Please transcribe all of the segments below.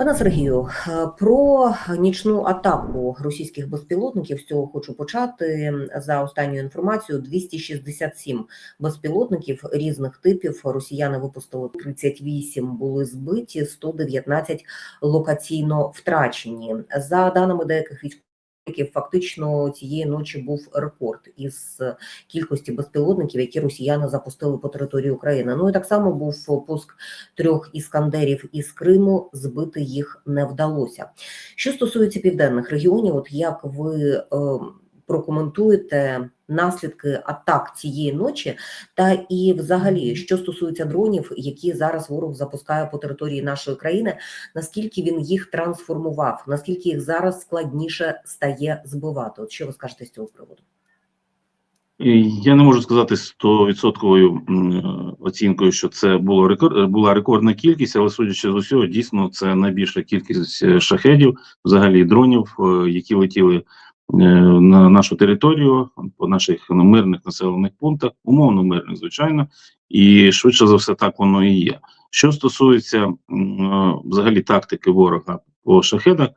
Пане Сергію, е, про нічну атаку російських безпілотників з цього хочу почати. За останню інформацію. 267 безпілотників різних типів росіяни випустили 38, були збиті, 119 локаційно втрачені. За даними деяких військових. Фактично цієї ночі був рекорд із кількості безпілотників, які росіяни запустили по території України. Ну і так само був пуск трьох іскандерів із Криму. Збити їх не вдалося. Що стосується південних регіонів, от як ви е, прокоментуєте наслідки атак цієї ночі, та і взагалі, що стосується дронів, які зараз ворог запускає по території нашої країни, наскільки він їх трансформував, наскільки їх зараз складніше стає збивати? От що ви скажете з цього приводу? Я не можу сказати стовідсотковою оцінкою, що це було рекорд, була рекордна кількість, але судячи з усього, дійсно це найбільша кількість е, шахедів, взагалі дронів, е, які летіли е, на нашу територію по наших мирних населених пунктах, умовно мирних, звичайно, і швидше за все так воно і є. Що стосується взагалі тактики ворога по шахедах,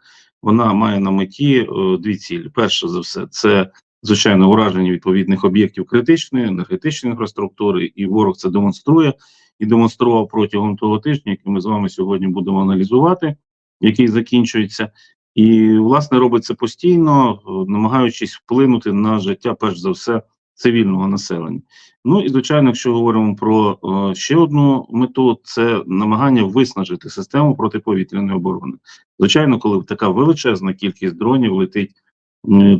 вона має на меті дві цілі: перше за все, це звичайно ураження відповідних об'єктів критичної енергетичної інфраструктури, і ворог це демонструє і демонстрував протягом того тижня, який ми з вами сьогодні будемо аналізувати, який закінчується. І власне робить це постійно, намагаючись вплинути на життя, перш за все, цивільного населення. Ну і звичайно, якщо говоримо про е, ще одну мету, це намагання виснажити систему протиповітряної оборони. Звичайно, коли така величезна кількість дронів летить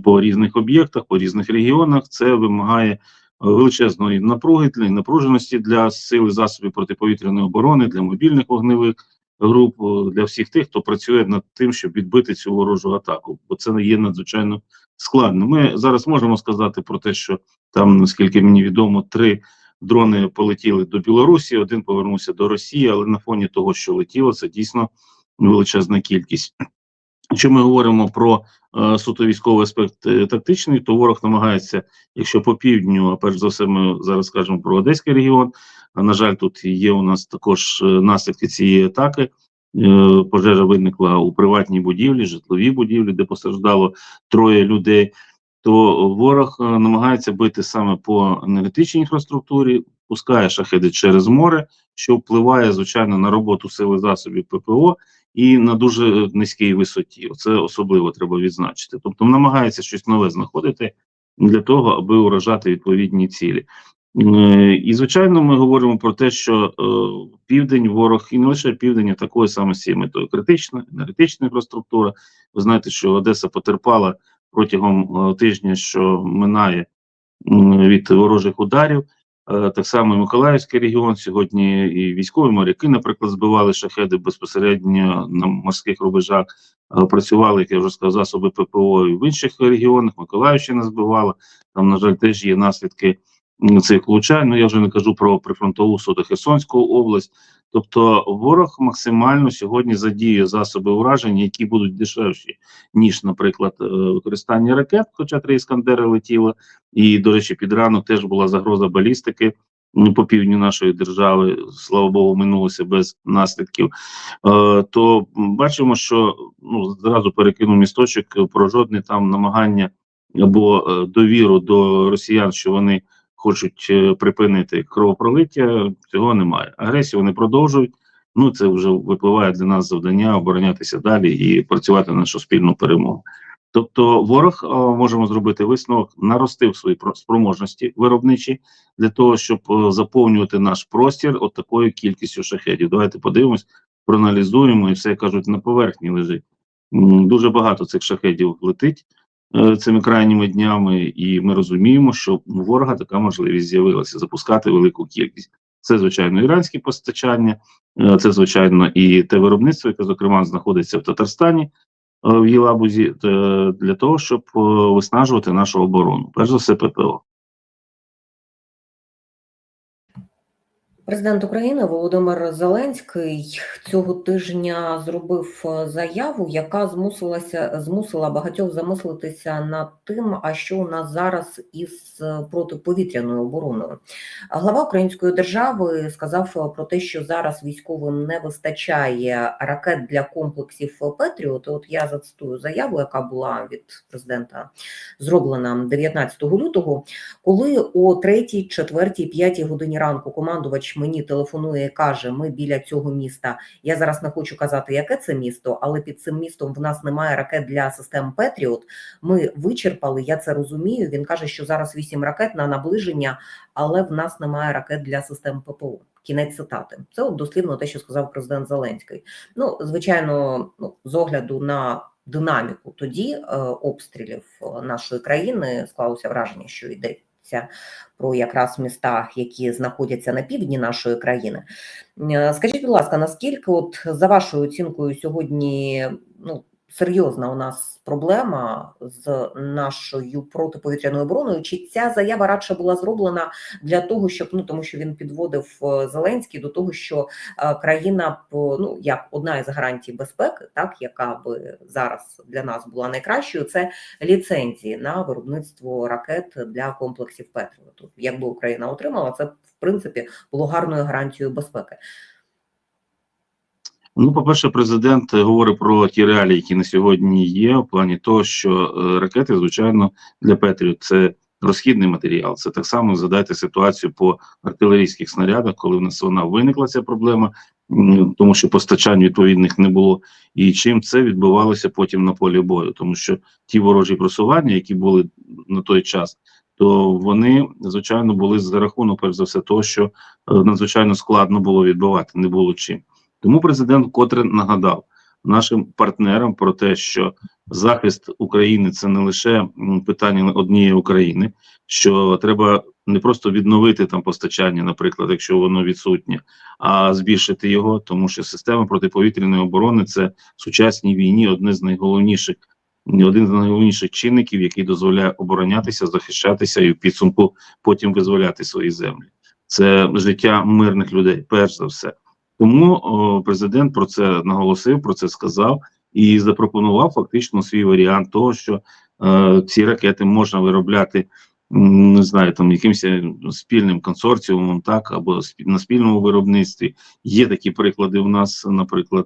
по різних об'єктах, по різних регіонах. Це вимагає е, величезної напруги напруженості для сили засобів протиповітряної оборони, для мобільних вогневих груп, е, для всіх тих, хто працює над тим, щоб відбити цю ворожу атаку, бо це є надзвичайно складно. Ми зараз можемо сказати про те, що там, наскільки мені відомо, три. Дрони полетіли до Білорусі, один повернувся до Росії, але на фоні того, що летіло, це дійсно величезна кількість. Якщо ми говоримо про е, суто військовий аспект е, тактичний, то ворог намагається, якщо по півдню, а перш за все, ми зараз скажемо про Одеський регіон. А на жаль, тут є у нас також е, наслідки цієї атаки. Е, пожежа виникла у приватній будівлі, житловій будівлі, де постраждало троє людей. То ворог е, намагається бити саме по енергетичній інфраструктурі, пускає шахеди через море, що впливає звичайно на роботу сили засобів ППО і на дуже низькій висоті. Це особливо треба відзначити. Тобто намагається щось нове знаходити для того, аби уражати відповідні цілі. І, звичайно, ми говоримо про те, що е, південь, ворог і не лише південь, а такою саме з метою критична, енергетична інфраструктура. Ви знаєте, що Одеса потерпала протягом е, тижня, що минає від ворожих ударів. Е, так само і Миколаївський регіон сьогодні і військові моряки, наприклад, збивали шахеди безпосередньо на морських рубежах. Е, працювали, як я вже сказав, засоби ППО і в інших регіонах. Миколаївщина збивала. Там, на жаль, теж є наслідки цих влучань. Ну я вже не кажу про прифронтову суду Херсонську область. Тобто ворог максимально сьогодні задіє засоби ураження, які будуть дешевші, ніж, наприклад, е, використання ракет, хоча три іскандери летіло. І, до речі, під ранок теж була загроза балістики по півдню нашої держави. Слава Богу, минулося без наслідків. Е, То бачимо, що ну зразу перекинув місточок про жодне там намагання або е, довіру до росіян, що вони хочуть е, припинити кровопролиття, цього немає. Агресію вони продовжують. Ну це вже випливає для нас завдання оборонятися далі і працювати на нашу спільну перемогу. Тобто, ворог можемо зробити висновок, наростив свої спроможності виробничі для того, щоб заповнювати наш простір от такою кількістю шахедів. Давайте подивимось, проаналізуємо і все кажуть на поверхні лежить. Дуже багато цих шахедів летить. Е, цими крайніми днями, і ми розуміємо, що у ворога така можливість з'явилася запускати велику кількість. Це звичайно іранські постачання, е, це звичайно і те виробництво, яке зокрема знаходиться в Татарстані е, в Єлабузі, для того, щоб виснажувати нашу оборону. Перш за все, ППО. Президент України Володимир Зеленський цього тижня зробив е, заяву, яка змусилася змусила багатьох замислитися над тим, а що у нас зараз із е, протиповітряною обороною. Глава Української держави сказав про те, що зараз військовим не вистачає ракет для комплексів Петріот. От я зацитую заяву, яка була від президента зроблена 19 лютого. Коли о 3, 4, 5 годині ранку командувач мені телефонує і каже: Ми біля цього міста. Я зараз не хочу казати, яке це місто, але під цим містом в нас немає ракет для систем Петріот. Ми вичерпали, я це розумію. Він каже, що зараз 8 ракет на наближення, але в нас немає ракет для систем ППО. Кінець цитати. Це от дослівно те, що сказав президент Зеленський. Ну, звичайно, ну, з огляду на динаміку тоді е, обстрілів е, нашої країни склалося враження, що йдеться про якраз міста, які знаходяться на півдні нашої країни. Е, Скажіть, будь ласка, наскільки, от за вашою оцінкою, сьогодні ну серйозна у нас проблема з нашою протиповітряною обороною? Чи ця заява радше була зроблена для того, щоб ну тому, що він підводив е, Зеленський до того, що е, країна ну як одна із гарантій безпеки, так яка би зараз для нас була найкращою, це ліцензії на виробництво ракет для комплексів Петріоту. Якби Україна отримала, це в принципі було гарною гарантією безпеки. Ну, по-перше, президент говорить про ті реалії, які на сьогодні є, в плані того, що е, ракети, звичайно, для Петріот це розхідний матеріал. Це так само задайте ситуацію по артилерійських снарядах, коли в нас вона виникла ця проблема, тому що постачань відповідних не було. І чим це відбувалося потім на полі бою, тому що ті ворожі просування, які були на той час, то вони звичайно були за рахунок, перш за все, того, що е, надзвичайно складно було відбивати, не було чим. Тому президент вкотре нагадав нашим партнерам про те, що захист України це не лише питання однієї України, що треба не просто відновити там постачання, наприклад, якщо воно відсутнє, а збільшити його, тому що система протиповітряної оборони це в сучасній війні одне з найголовніших. Один з найголовніших чинників, який дозволяє оборонятися, захищатися і в підсумку потім визволяти свої землі. Це життя мирних людей, перш за все. Тому президент про це наголосив, про це сказав і запропонував фактично свій варіант того, що е, ці ракети можна виробляти, не знаю, там якимось спільним консорціумом, так або на спільному виробництві. Є такі приклади у нас, наприклад,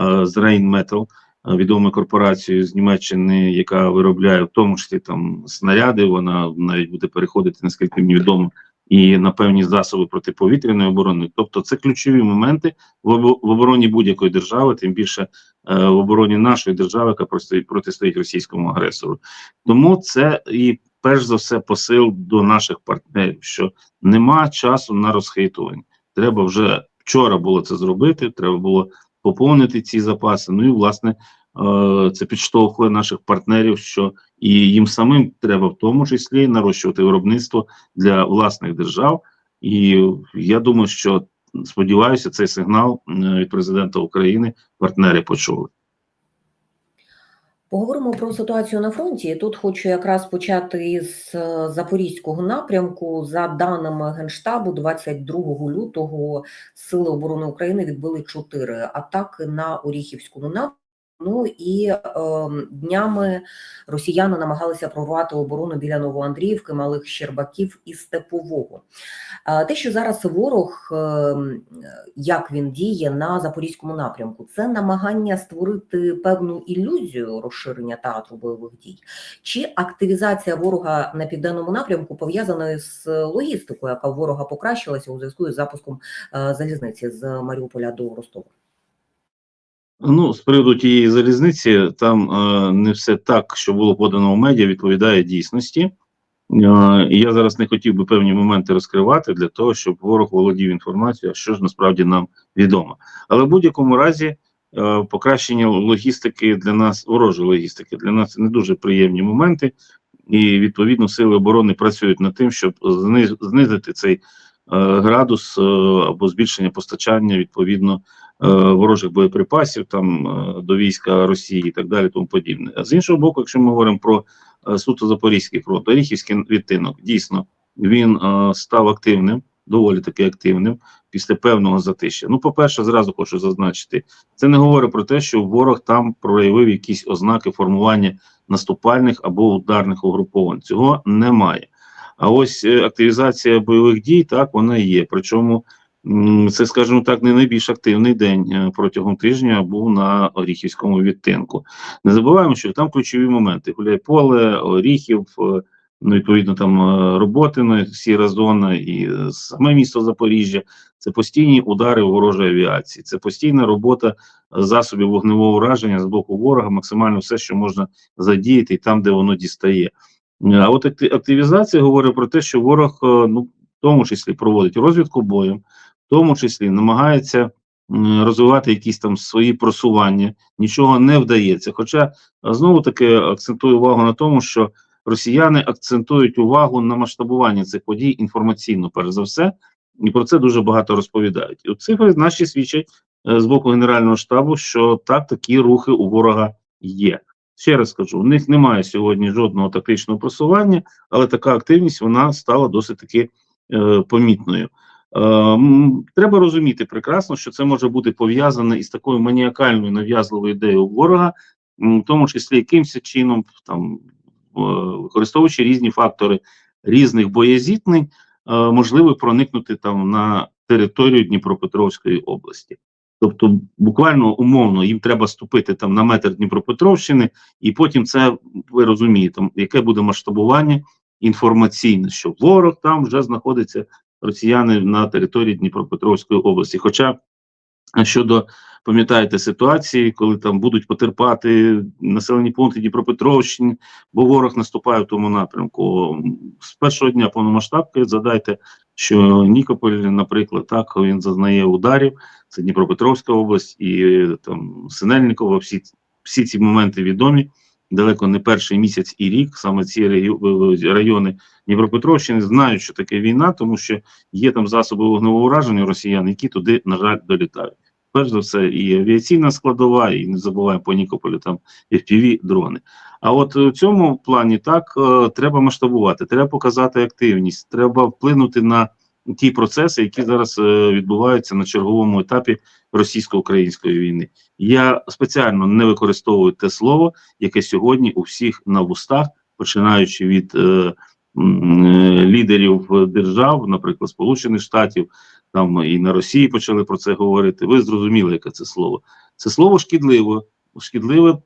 е, з Rheinmetall, е, відомою корпорацією з Німеччини, яка виробляє в тому числі там снаряди. Вона навіть буде переходити, наскільки мені відомо, і на певні засоби протиповітряної оборони. Тобто, це ключові моменти в, обо- обороні будь-якої держави, тим більше е, в обороні нашої держави, яка протистоїть російському агресору. Тому це і перш за все посил до наших партнерів, що нема часу на розхитування. Треба вже вчора було це зробити. Треба було поповнити ці запаси. Ну і власне е, це підштовхує наших партнерів, що і їм самим треба в тому числі нарощувати виробництво для власних держав. І я думаю, що сподіваюся, цей сигнал від президента України партнери почули. Поговоримо про ситуацію на фронті. Тут хочу якраз почати із е, запорізького напрямку. За даними Генштабу, 22 лютого Сили оборони України відбили чотири атаки на Оріхівському напрямку. Ну і е, днями росіяни намагалися прорвати оборону біля Новоандріївки, Малих Щербаків і Степового. Е, те, що зараз ворог, е, як він діє на запорізькому напрямку, це намагання створити певну ілюзію розширення театру бойових дій, чи активізація ворога на південному напрямку пов'язана з логістикою, яка ворога покращилася у зв'язку із запуском е, залізниці з Маріуполя до Ростова. Ну, з приводу тієї залізниці, там е, не все так, що було подано в медіа, відповідає дійсності. Е, я зараз не хотів би певні моменти розкривати для того, щоб ворог володів інформацією, що ж насправді нам відомо. Але в будь-якому разі е, покращення логістики для нас, ворожої логістики, для нас не дуже приємні моменти. І відповідно сили оборони працюють над тим, щоб зниз- знизити цей градус е, або збільшення постачання відповідно е, ворожих боєприпасів там е, до війська Росії і так далі, тому подібне. А з іншого боку, якщо ми говоримо про е, суто Запорізький фронт, Оріхівський відтинок, дійсно він е, став активним. доволі таки активним після певного затища. Ну, по-перше, зразу хочу зазначити, це не говорить про те, що ворог там проявив якісь ознаки формування наступальних або ударних угруповань. Цього немає. А ось е, активізація бойових дій, так, вона є. Причому це, скажімо так, не найбільш активний день е, протягом тижня був на Оріхівському відтинку. Не забуваємо, що там ключові моменти: Гуляйполе, Оріхів, е, ну, відповідно, там Роботино, Сіра зона і саме місто Запоріжжя. Це постійні удари ворожої авіації, це постійна робота засобів вогневого ураження з боку ворога, максимально все, що можна задіяти, і там, де воно дістає. Е, А от акти- активізація говорить про те, що ворог, е, ну, в тому числі проводить розвідку боєм, в тому числі намагається розвивати якісь там свої просування, нічого не вдається. Хоча знову таки акцентую увагу на тому, що росіяни акцентують увагу на масштабуванні цих подій інформаційно, перш за все, і про це дуже багато розповідають. І цифри наші свідчать е, з боку Генерального штабу, що так такі рухи у ворога є. Ще раз скажу, у них немає сьогодні жодного тактичного просування, але така активність вона стала досить таки е, помітною. Е, треба розуміти прекрасно, що це може бути пов'язане із такою маніакальною нав'язливою ідеєю ворога, в тому числі якимось чином, там використовуючи різні фактори різних боєзіткнень, е, можливо проникнути там на територію Дніпропетровської області. Тобто, буквально умовно їм треба ступити там на метр Дніпропетровщини, і потім це ви розумієте, яке буде масштабування інформаційне, що ворог там вже знаходиться росіяни на території Дніпропетровської області. Хоча щодо пам'ятаєте ситуації, коли там будуть потерпати населені пункти Дніпропетровщини, бо ворог наступає в тому напрямку. З першого дня повномасштабки задайте, що Нікополь, наприклад, так він зазнає ударів. Це Дніпропетровська область і там Синельникова. Всі всі ці моменти відомі. Далеко не перший місяць і рік. Саме ці райони Дніпропетровщини знають, що таке війна, тому що є там засоби вогневого ураження росіян, які туди, на жаль, долітають. Перш за все, і авіаційна складова, і не забуваємо по Нікополю там fpv дрони. А от у цьому плані так е, треба масштабувати, треба показати активність, треба вплинути на ті процеси, які зараз е, відбуваються на черговому етапі російсько-української війни. Я спеціально не використовую те слово, яке сьогодні у всіх на вустах, починаючи від е, лідерів держав, наприклад, Сполучених Штатів, там і на Росії почали про це говорити. Ви зрозуміли, яке це слово. Це слово шкідливо, шкідливе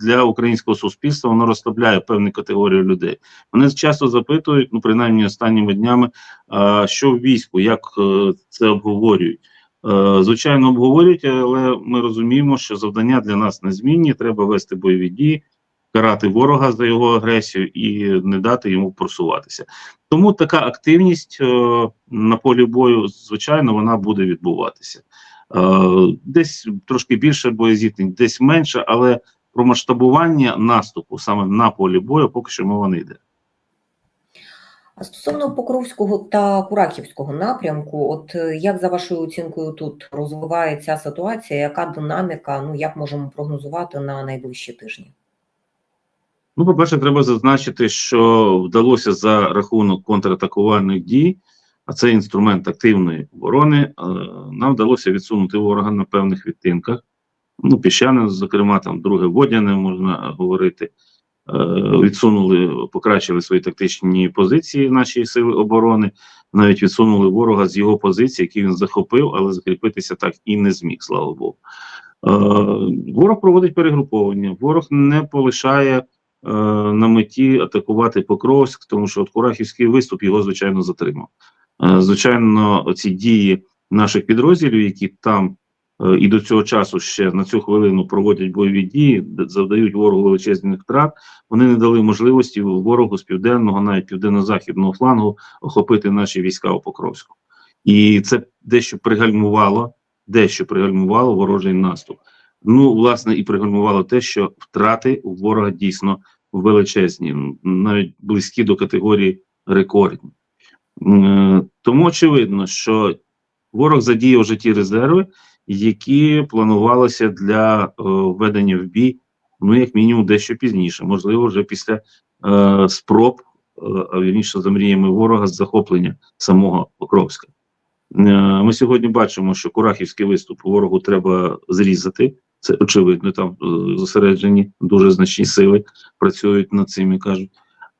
для українського суспільства. Воно розслабляє певні категорії людей. Мене часто запитують, ну принаймні останніми днями, а, що в війську, як е, це обговорюють. Е, Звичайно, обговорюють, але ми розуміємо, що завдання для нас незмінні. Треба вести бойові дії, карати ворога за його агресію і не дати йому просуватися. Тому така активність е, на полі бою, звичайно, вона буде відбуватися. Е, десь трошки більше боєзіткнень, десь менше, але про масштабування наступу саме на полі бою поки що мова не йде. А стосовно Покровського та Курахівського напрямку, от е, як за вашою оцінкою тут розвивається ситуація, яка динаміка, ну як можемо прогнозувати на найближчі тижні? Ну, по-перше, треба зазначити, що вдалося за рахунок контратакувальних дій, а це інструмент активної оборони. е, Нам вдалося відсунути ворога на певних відтинках. Ну, піщане, зокрема, там друге водяне можна говорити. Е, Відсунули, покращили свої тактичні позиції наші сили оборони. Навіть відсунули ворога з його позиції, які він захопив, але закріпитися так і не зміг, слава Богу. Е, Ворог проводить перегруповання, ворог не полишає на меті атакувати Покровськ, тому що от Курахівський виступ його звичайно затримав. Е, Звичайно, ці дії наших підрозділів, які там е, і до цього часу ще на цю хвилину проводять бойові дії, завдають ворогу величезних втрат. Вони не дали можливості ворогу з південного, навіть південно-західного флангу охопити наші війська у Покровську. І це дещо пригальмувало, дещо пригальмувало ворожий наступ. Ну, власне, і пригальмувало те, що втрати у ворога дійсно величезні, навіть близькі до категорії рекордні. Е, Тому очевидно, що ворог задіяв вже ті резерви, які планувалися для е, введення в бій, ну як мінімум, дещо пізніше, можливо, вже після е, спроб а вірніше за мріями ворога з захоплення самого Покровська. Е, Ми сьогодні бачимо, що Курахівський виступ ворогу треба зрізати. Це очевидно, там е, зосереджені дуже значні сили працюють над цим і кажуть.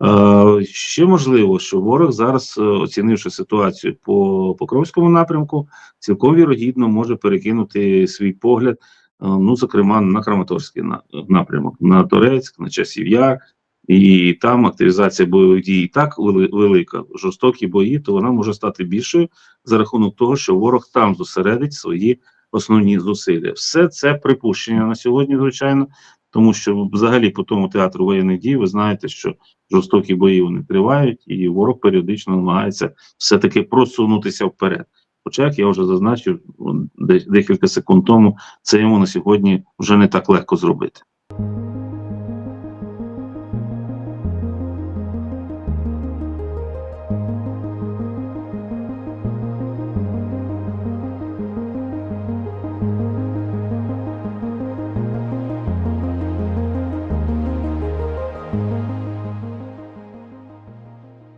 Е, Ще можливо, що ворог зараз, е, оцінивши ситуацію по Покровському напрямку, цілком вірогідно може перекинути свій погляд, е, ну зокрема на Краматорський на- напрямок, на Торецьк, на Часів Яр, і там активізація бойових дій так велика, жорстокі бої, то вона може стати більшою за рахунок того, що ворог там зосередить свої основні зусилля. Все це припущення на сьогодні, звичайно, тому що взагалі по тому театру воєнних дій ви знаєте, що жорстокі бої вони тривають, і ворог періодично намагається все-таки просунутися вперед. Хоча, як я вже зазначив де- декілька секунд тому, це йому на сьогодні вже не так легко зробити.